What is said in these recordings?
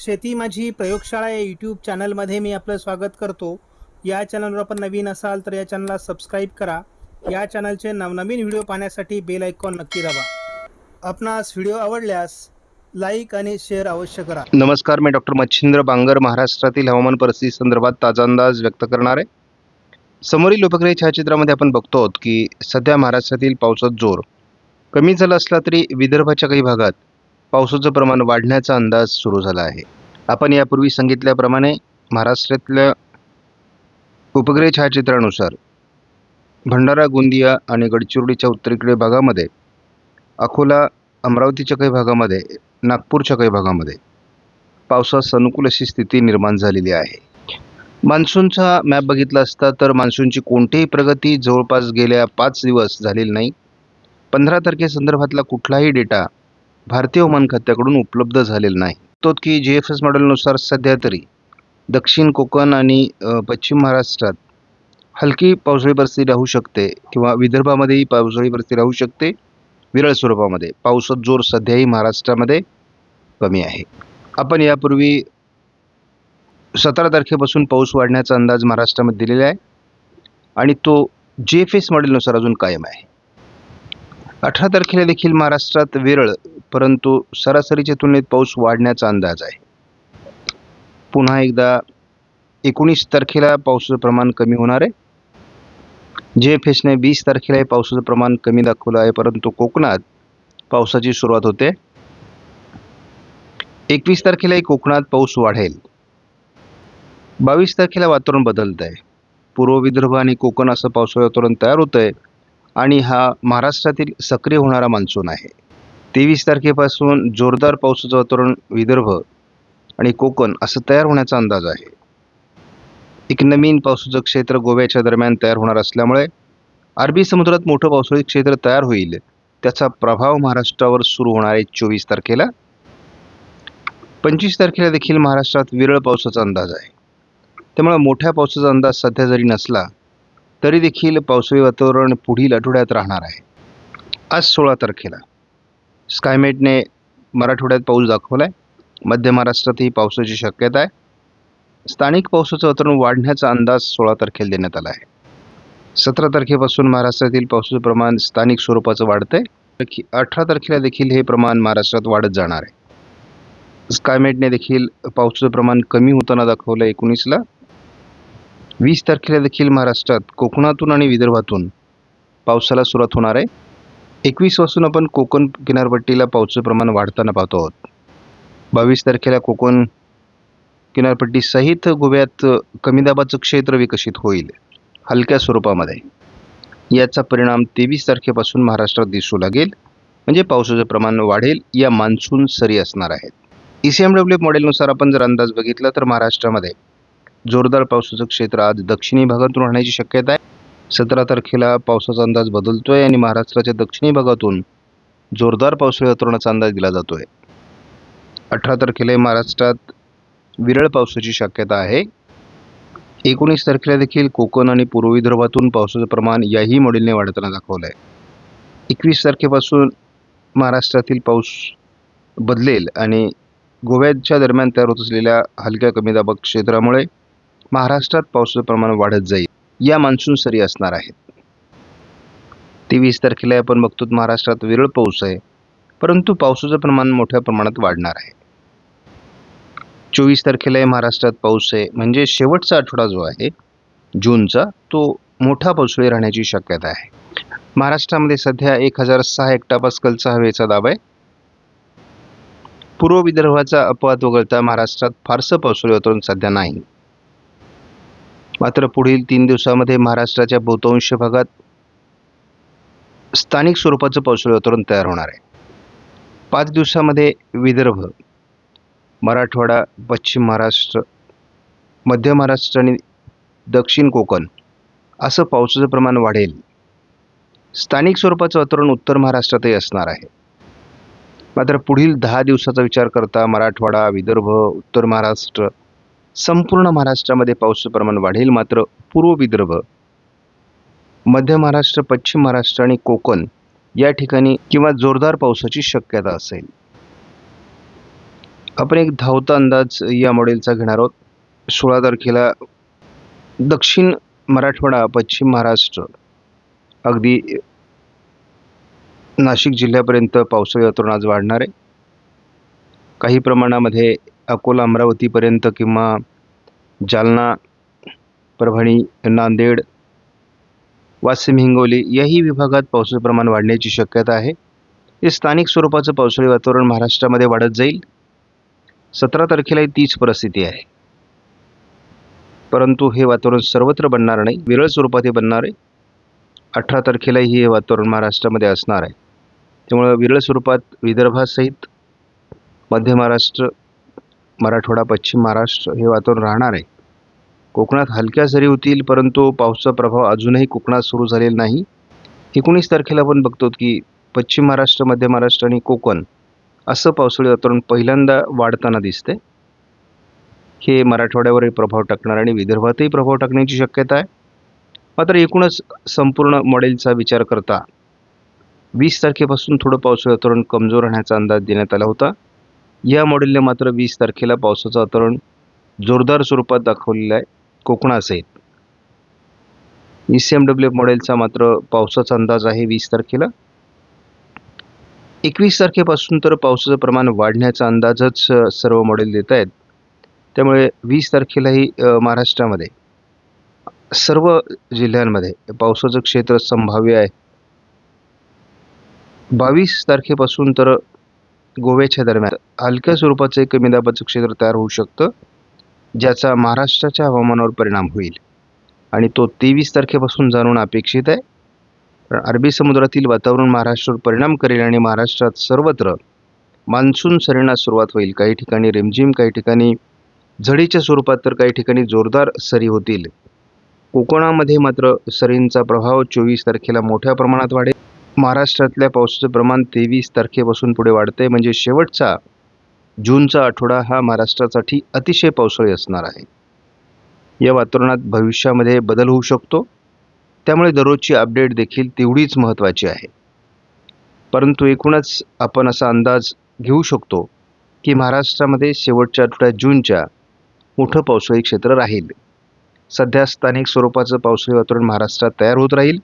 शेती माझी प्रयोगशाळा या यूट्यूब चॅनलमध्ये मी आपलं स्वागत करतो. या चॅनलवर आपण नवीन असाल तर या चॅनलला सबस्क्राईब करा. या चॅनलचे नवनवीन व्हिडिओ पाहण्यासाठी बेल ऐकॉन नक्की दाबा. आपणास व्हिडिओ आवडल्यास लाईक आणि शेअर अवश्य करा. नमस्कार मी डॉक्टर मच्छिंद्र बांगर महाराष्ट्रातील हवामान परिस्थिती संदर्भात ताजा अंदाज व्यक्त करणार. आहे समोरील उपग्रह छायाचित्रामध्ये आपण बघतो आहोत की सध्या महाराष्ट्रातील पावसात जोर कमी झाला असला तरी विदर्भाच्या काही भागात पावसाचं प्रमाण वाढण्याचा अंदाज सुरू झाला आहे. आपण यापूर्वी सांगितल्याप्रमाणे महाराष्ट्रातल्या उपग्रह छायाचित्रानुसार भंडारा गोंदिया आणि गडचिरोलीच्या उत्तरेकडे भागामध्ये अकोला अमरावतीच्या काही भागामध्ये नागपूरच्या काही भागामध्ये पावसास अनुकूल अशी स्थिती निर्माण झालेली आहे. मान्सूनचा मॅप बघितला असता तर मान्सूनची कोणतीही प्रगती जवळपास गेल्या पाच दिवस झालेली नाही. पंधरा तारखेसंदर्भातला कुठलाही डेटा भारतीय हवामान खात्याकडून उपलब्ध झालेला नाही. तो की जी एफ एस मॉडेलनुसार सध्या तरी दक्षिण कोकण आणि पश्चिम महाराष्ट्रात हलकी पावसाळी परिस्थिती राहू शकते किंवा विदर्भामध्येही पावसाळी परिस्थिती राहू शकते. विरळ स्वरूपामध्ये पावसात जोर सध्याही महाराष्ट्रामध्ये कमी आहे. आपण यापूर्वी सतरा तारखेपासून पाऊस वाढण्याचा अंदाज महाराष्ट्रामध्ये दिलेला आहे आणि तो जे एफ एस मॉडेलनुसार अजून कायम आहे. अठरा तारखेला देखील महाराष्ट्रात विरळ परंतु सरासरीच्या तुलनेत पाऊस वाढण्याचा अंदाज आहे. पुन्हा एकदा एकोणीस तारखेला पावसाचं प्रमाण कमी होणार आहे. जे एफ एसने वीस तारखेलाही पावसाचं प्रमाण कमी दाखवलं आहे परंतु कोकणात पावसाची सुरुवात होते. एकवीस तारखेलाही कोकणात पाऊस वाढेल. बावीस तारखेला वातावरण बदलत आहे पूर्व विदर्भ आणि कोकण असं पावसाळी वातावरण तयार होतं आहे आणि हा महाराष्ट्रातील सक्रिय होणारा मान्सून आहे. तेवीस तारखेपासून जोरदार पावसाचं वातावरण विदर्भ आणि कोकण असं तयार होण्याचा अंदाज आहे. एक नवीन पावसाचं क्षेत्र गोव्याच्या दरम्यान तयार होणार असल्यामुळे अरबी समुद्रात मोठं पावसाळी क्षेत्र तयार होईल त्याचा प्रभाव महाराष्ट्रावर सुरू होणार आहे चोवीस तारखेला. पंचवीस तारखेला देखील महाराष्ट्रात विरळ पावसाचा अंदाज आहे. त्यामुळे मोठ्या पावसाचा अंदाज सध्या जरी नसला तरी देखील पावसाळी वातावरण पुढील आठवड्यात राहणार आहे. आज सोळा तारखेला. स्कायमेटने मराठवाड्यात पाऊस दाखवला आहे मध्य महाराष्ट्रातही पावसाची शक्यता आहे. स्थानिक पावसाचं वातावरण वाढण्याचा अंदाज सोळा तारखेला देण्यात आला आहे. सतरा तारखेपासून महाराष्ट्रातील पावसाचं प्रमाण स्थानिक स्वरूपाचं वाढतं आहे अठरा तारखेला देखील हे प्रमाण महाराष्ट्रात वाढत जाणार आहे. स्कायमेटने देखील पावसाचं प्रमाण कमी होताना दाखवलं एकोणीसला. वीस तारखेला देखील महाराष्ट्रात कोकणातून आणि विदर्भातून पावसाला सुरुवात होणार आहे. एकवीसपासून आपण कोकण किनारपट्टीला पावसाचं प्रमाण वाढताना पाहतो आहोत. बावीस तारखेला कोकण किनारपट्टीसहित गोव्यात कमी दाबाचं क्षेत्र विकसित होईल हलक्या स्वरूपामध्ये. याचा परिणाम तेवीस तारखेपासून महाराष्ट्रात दिसू लागेल. म्हणजे पावसाचं प्रमाण वाढेल या मान्सून सरी असणार आहेत. ई सी एम डब्ल्यू मॉडेलनुसार आपण जर अंदाज बघितला तर महाराष्ट्रामध्ये जोरदार पावसाचं क्षेत्र आज दक्षिणी भागातून राहण्याची शक्यता आहे. सतरा तारखेला पावसाचा अंदाज बदलतोय आणि महाराष्ट्राच्या दक्षिणी भागातून जोरदार पावसाळी वातावरणाचा अंदाज दिला जातोय. अठरा तारखेला महाराष्ट्रात विरळ पावसाची शक्यता आहे. एकोणीस तारखेला देखील कोकण आणि पूर्व विदर्भातून पावसाचं प्रमाण याही मॉडेलने वाढताना दाखवलं आहे एकवीस तारखेपासून महाराष्ट्रातील पाऊस बदलेल आणि गोव्याच्या दरम्यान तयार होत असलेल्या हलक्या कमी दाबक क्षेत्रामुळे महाराष्ट्रात पावसाचं प्रमाण वाढत जाईल या मान्सून सरी असणार आहेत. तेवीस तारखेला आपण बघतो महाराष्ट्रात विरळ पाऊस आहे परंतु पावसाचं प्रमाण मोठ्या प्रमाणात वाढणार आहे. चोवीस तारखेला महाराष्ट्रात पाऊस आहे म्हणजे शेवटचा आठवडा जो आहे जूनचा तो मोठा पावसाळी राहण्याची शक्यता आहे. महाराष्ट्रामध्ये सध्या एक हजार सहा हेक्टापास्कलचा हवेचा दाब आहे. पूर्व विदर्भाचा अपवाद वगळता महाराष्ट्रात फारसं पावसाळी वातावरण सध्या नाही. मात्र पुढील तीन दिवसामध्ये महाराष्ट्राच्या बहुतांश भागात स्थानिक स्वरूपाचं पावसाळी वातावरण तयार होणार आहे. पाच दिवसामध्ये विदर्भ मराठवाडा पश्चिम महाराष्ट्र मध्य महाराष्ट्र आणि दक्षिण कोकण असं पावसाचं प्रमाण वाढेल. स्थानिक स्वरूपाचं वातावरण उत्तर महाराष्ट्रातही असणार आहे. मात्र पुढील दहा दिवसाचा विचार करता मराठवाडा विदर्भ उत्तर महाराष्ट्र संपूर्ण महाराष्ट्रामध्ये पावसाचं प्रमाण वाढेल मात्र पूर्व विदर्भ मध्य महाराष्ट्र पश्चिम महाराष्ट्र आणि कोकण या ठिकाणी किंवा जोरदार पावसाची शक्यता असेल. आपण एक धावता अंदाज या मॉडेलचा घेणार आहोत. सोळा तारखेला दक्षिण मराठवाडा पश्चिम महाराष्ट्र अगदी नाशिक जिल्ह्यापर्यंत पावसाळी वातावरण आज वाढणार आहे. काही प्रमाणामध्ये अकोला अमरावतीपर्यंत किंवा जालना परभणी नांदेड वाशिम हिंगोली याही विभागात पावसाचं प्रमाण वाढण्याची शक्यता आहे. हे स्थानिक स्वरूपाचं पावसाळी वातावरण महाराष्ट्रामध्ये वाढत जाईल. सतरा तारखेलाही तीच परिस्थिती आहे. परंतु हे वातावरण सर्वत्र बनणार नाही विरळ स्वरूपात हे बनणार आहे. अठरा तारखेलाही हे वातावरण महाराष्ट्रामध्ये असणार आहे. त्यामुळं विरळ स्वरूपात विदर्भासहित मध्य महाराष्ट्र मराठवाडा पश्चिम महाराष्ट्र हे वातावरण राहणार आहे. कोकणात हलक्या सरी होतील परंतु पावसाचा प्रभाव अजूनही कोकणात सुरू झालेला नाही. एकोणीस तारखेला आपण बघतो की पश्चिम महाराष्ट्र मध्य महाराष्ट्र आणि कोकण असं पावसाळी वातावरण पहिल्यांदा वाढताना दिसते हे मराठवाड्यावरही प्रभाव टाकणार आणि विदर्भातही प्रभाव टाकण्याची शक्यता आहे. मात्र एकूणच संपूर्ण मॉडेलचा विचार करता वीस तारखेपासून थोडं पावसाळी वातावरण कमजोर राहण्याचा अंदाज देण्यात आला होता. या मॉडेलने मात्र वीस तारखेला पावसाचं वातावरण जोरदार स्वरूपात दाखवलेलं आहे. कोकणासहित E C M W F मॉडेलचा मात्र पावसाचा अंदाज आहे वीस तारखेला. एकवीस तारखेपासून तर पावसाचं प्रमाण वाढण्याचा अंदाजच सर्व मॉडेल देत आहेत. त्यामुळे वीस तारखेलाही महाराष्ट्रामध्ये सर्व जिल्ह्यांमध्ये पावसाचं क्षेत्र संभाव्य आहे. बावीस तारखेपासून तर गोव्याच्या दरम्यान हलक्या स्वरूपाचं एक कमी दाबाचं क्षेत्र तयार होऊ शकतं ज्याचा महाराष्ट्राच्या हवामानावर परिणाम होईल. आणि तो तेवीस तारखेपासून जाणून अपेक्षित आहे. अरबी समुद्रातील वातावरण महाराष्ट्रावर परिणाम करेल आणि महाराष्ट्रात सर्वत्र मान्सून सरीण्यास सुरुवात होईल. काही ठिकाणी रिमझिम काही ठिकाणी झडीच्या स्वरूपात तर काही ठिकाणी जोरदार सरी होतील. कोकणामध्ये मात्र सरींचा प्रभाव चोवीस तारखेला मोठ्या प्रमाणात वाढेल. महाराष्ट्रातल्या पावसाचं प्रमाण तेवीस तारखेपासून पुढे वाढतंय. म्हणजे शेवटचा जूनचा आठवडा हा महाराष्ट्रासाठी अतिशय पावसाळी असणार आहे. या वातावरणात भविष्यामध्ये बदल होऊ शकतो. त्यामुळे दररोजची अपडेट देखील तेवढीच महत्त्वाची आहे. परंतु एकूणच आपण असा अंदाज घेऊ शकतो की महाराष्ट्रामध्ये शेवटच्या आठवड्यात जूनच्या मोठं पावसाळी क्षेत्र राहील. सध्या स्थानिक स्वरूपाचं पावसाळी वातावरण महाराष्ट्रात तयार होत राहील.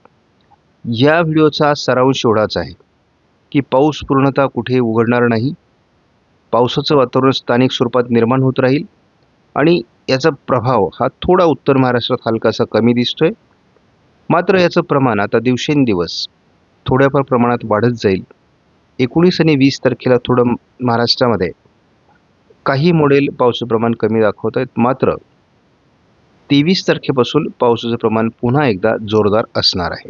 या व्हिडिओचा सारांश एवढाच आहे की पाऊस पूर्णतः कुठे उघडणार नाही पावसाचं वातावरण स्थानिक स्वरूपात निर्माण होत राहील आणि याचा प्रभाव हा थोडा उत्तर महाराष्ट्रात हलकासा कमी दिसतोय. मात्र याचं प्रमाण आता दिवसेंदिवस थोड्याफार प्रमाणात वाढत जाईल. एकोणीस आणि वीस तारखेला थोडं महाराष्ट्रामध्ये काही मॉडेल पावसाचं प्रमाण कमी दाखवत आहेत. मात्र तेवीस तारखेपासून पावसाचं प्रमाण पुन्हा एकदा जोरदार असणार आहे.